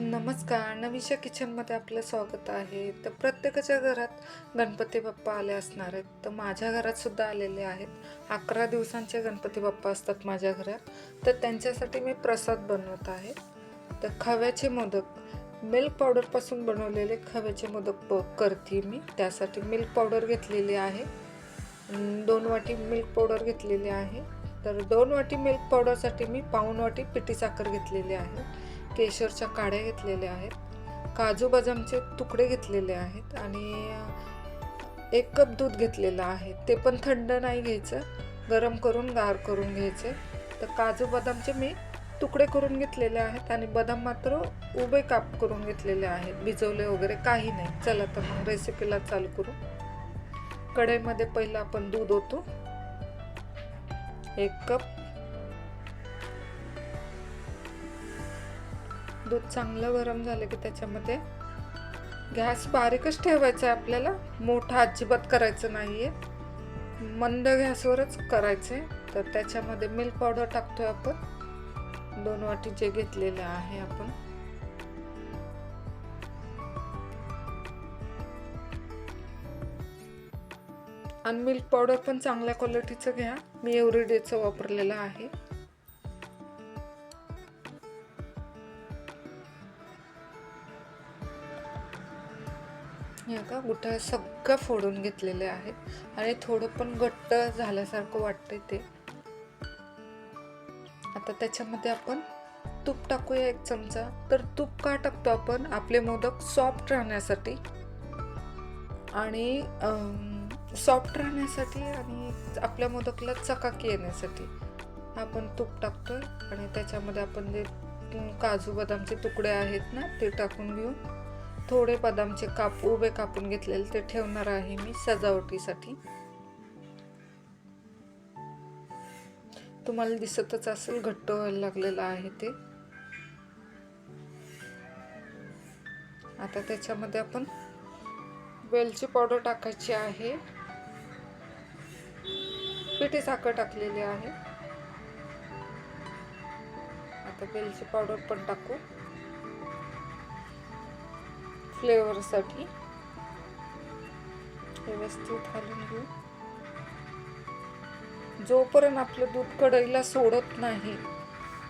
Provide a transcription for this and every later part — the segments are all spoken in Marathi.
नमस्कार. नवीशा किचनमध्ये आपलं स्वागत आहे. तर प्रत्येकाच्या घरात गणपती बाप्पा आले असणार आहेत. तर माझ्या घरात सुद्धा आलेले आहेत. अकरा दिवसांचे गणपती बाप्पा असतात माझ्या घरात. तर त्यांच्यासाठी मी प्रसाद बनवत आहे. तर खव्याचे मोदक. मिल्क पावडरपासून बनवलेले खव्याचे मोदक प करते मी. त्यासाठी मिल्क पावडर घेतलेली आहे. दोन वाटी मिल्क पावडर घेतलेली आहे. तर दोन वाटी मिल्क पावडरसाठी मी पाऊण वाटी पिठी साखर घेतलेली आहे. केशरच्या काड्या घेतलेल्या आहेत. काजू बदामचे तुकडे घेतलेले आहेत आणि एक कप दूध घेतलेलं आहे. ते पण थंड नाही घ्यायचं. गरम करून गार करून घ्यायचे. तर काजू बदामचे मी तुकडे करून घेतलेले आहेत आणि बदाम मात्र उभे काप करून घेतलेले आहेत. भिजवले वगैरे काही नाही. चला तर मग रेसिपीला चालू करू. कढईमध्ये पहिलं आपण दूध ओतू. एक कप दूध चांगलं गरम झालं की त्याच्यामध्ये गॅस बारीकच ठेवायचा आहे आपल्याला. मोठा अजिबात करायचं नाही आहे मंद गॅसवरच करायचं आहे. तर त्याच्यामध्ये मिल्क पावडर टाकतोय आपण. दोन वाटी जे घेतलेले आहे आपण. आणि मिल्क पावडर पण चांगल्या क्वालिटीचं घ्या. मी एव्हरीडेचं वापरलेलं आहे. या का गुठळ्या सगळं फोडून घेतलेले आहेत. आणि थोडं पण घट्ट झाल्यासारखं वाटतंय ते. आता त्याच्यामध्ये आपण तूप टाकूया एक चमचा. तर तूप का टाकतो आपण? आपले मोदक सॉफ्ट राहण्यासाठी. आणि सॉफ्ट राहण्यासाठी आणि आपल्या मोदकला चकाकी येण्यासाठी. आपण तूप टाकतोय आणि त्याच्यामध्ये आपण जे काजू बदामचे तुकडे आहेत ना ते टाकून घेऊन थोडे बदामचे काप उभे कापून घेतलेले ते ठेवणार आहे मी सजावटीसाठी. तुम्हाला दिसतच असेल घट्ट व्हायला लागलेलं आहे ते. आता त्याच्यामध्ये आपण वेलची पावडर टाकायची आहे. पिठी साखर टाकलेली आहे. आता वेलची पावडर पण टाकू. फ्लेवरसाठी व्यवस्थित घालून घेऊ. जोपर्यंत आपलं दूध कढईला सोडत नाही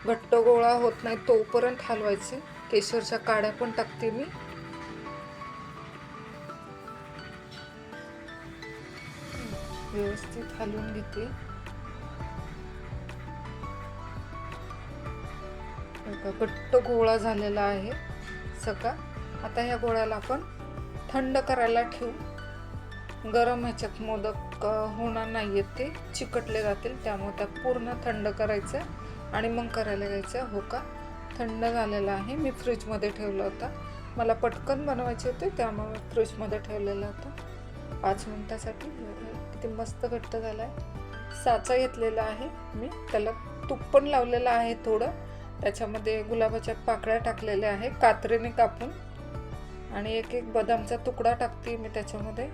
घट्ट गोळा होत नाही तोपर्यंत हलवायचे. केशरच्या काड्या पण टाकते मी. व्यवस्थित हलवून घेते. घट्ट गोळा झालेला आहे सका आता ह्या गोळ्याला आपण थंड करायला ठेवू. गरम ह्याच्यात मोदक होणार नाही आहेत ते चिकटले जातील त्यामुळे त्या पूर्ण थंड करायचं आणि मग करायला घ्यायचं. हो का? थंड झालेला आहे. मी फ्रीजमध्ये ठेवला होता. मला पटकन बनवायचे होते त्यामुळे फ्रीजमध्ये ठेवलेला होता. पाच मिनटासाठी. किती मस्त घट्ट झाला आहे साचा घेतलेला आहे मी. त्याला तूप पण लावलेलं आहे थोडं. त्याच्यामध्ये गुलाबाच्या पाकळ्या टाकलेल्या आहे कात्रीने कापून आणि एक एक बदामचा तुकडा टाकते मी त्याच्यामध्ये.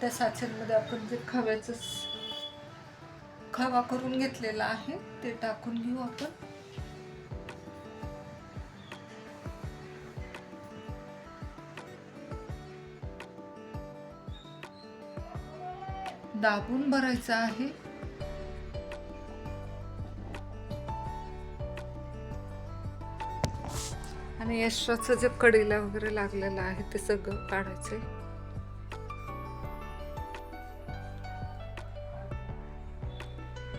त्या साचेमध्ये आपण जे खव्याचं खवा करून घेतलेला आहे ते टाकून घेऊ आपण. दाबून भरायचं आहे. आणि एक्स्ट्राचं जे कडीला वगैरे लागलेलं आहे ते सगळं काढायचंय.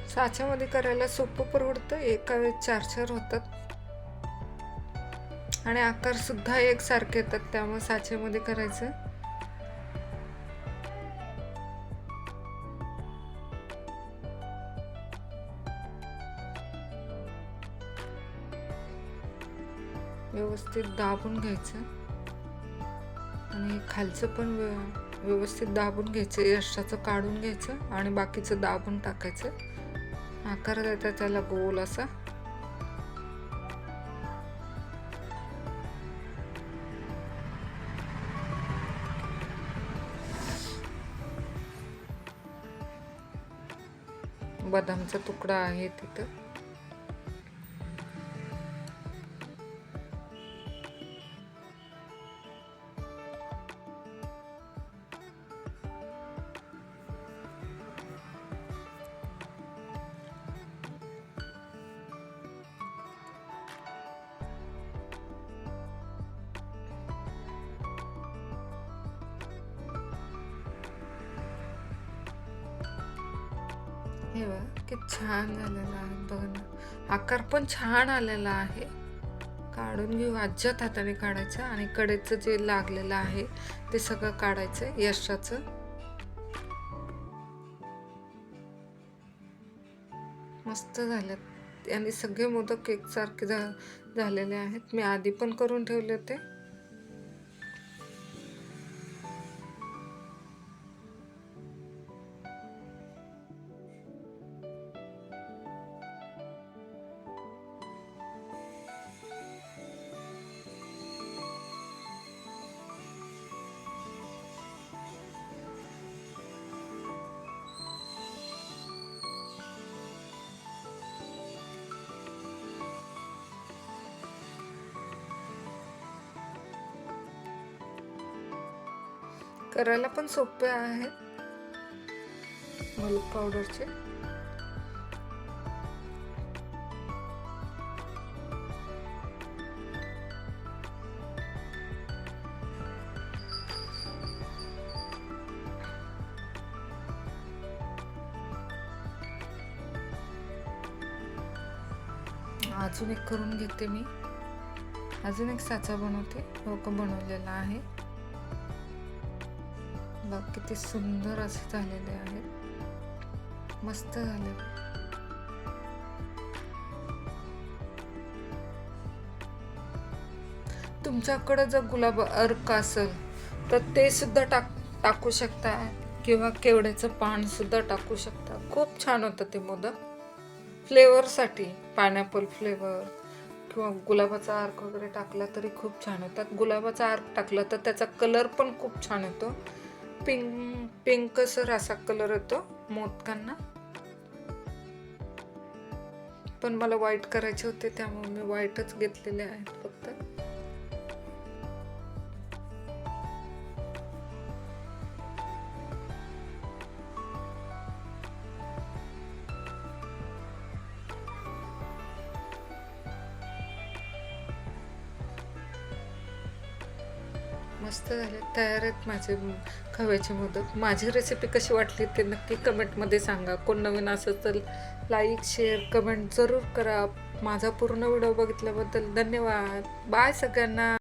साच्यामध्ये करायला सोपं परवडतं एका वेळेस चार चार होतात. आणि आकार सुद्धा एकसारखे येतात त्यामुळे साच्यामध्ये करायचं. व्यवस्थित दाबून घ्यायचं. आणि खालचं पण व्य व्यवस्थित दाबून घ्यायचं. यशाचं काढून घ्यायचं आणि बाकीचं दाबून टाकायचं. आकार द्यायचा त्याला गोल असा. बदामचा तुकडा आहे तिथं. हे बघ किती छान झालेला आहे बघ ना. आकार पण छान आलेला आहे. काढून घेऊ आज्यात हाताने काढायचं आणि कडेचं जे लागलेलं आहे ते सगळं काढायचं यशाचं. मस्त झालं. आणि सगळे मोदक एकसारखे झा झालेले आहेत. मी आधी पण करून ठेवले होते. करायला पण सोपे आहेत मल्क पावडरचे अजून एक करून घेते मी. अजून एक साचा बनवते. लोक बनवलेला आहे. बघ किती सुंदर असे झालेले आहेत मस्त झाले. तुमच्याकडे जर गुलाब अर्क असेल तर ते सुद्धा टाक टाकू शकता किंवा केवड्याचं पान सुद्धा टाकू शकता. खूप छान होतं ते मोदक. फ्लेवरसाठी पायनॅपल फ्लेवर किंवा गुलाबाचा अर्क वगैरे टाकला तरी खूप छान होतात गुलाबाचा अर्क टाकला तर त्याचा कलर पण खूप छान येतो. पिंक पिंकसर असा कलर येतो मोदकांना. पण मला व्हाईट करायचे होते त्यामुळे मी व्हाईटच घेतलेले आहेत फक्त. मस्त झाले. तयार आहेत माझे खव्याचे मोदक माझी रेसिपी कशी वाटली ते नक्की कमेंटमध्ये सांगा. कोण नवीन असेल तर लाईक शेअर कमेंट जरूर करा. माझा पूर्ण व्हिडिओ बघितल्याबद्दल धन्यवाद. बाय सगळ्यांना.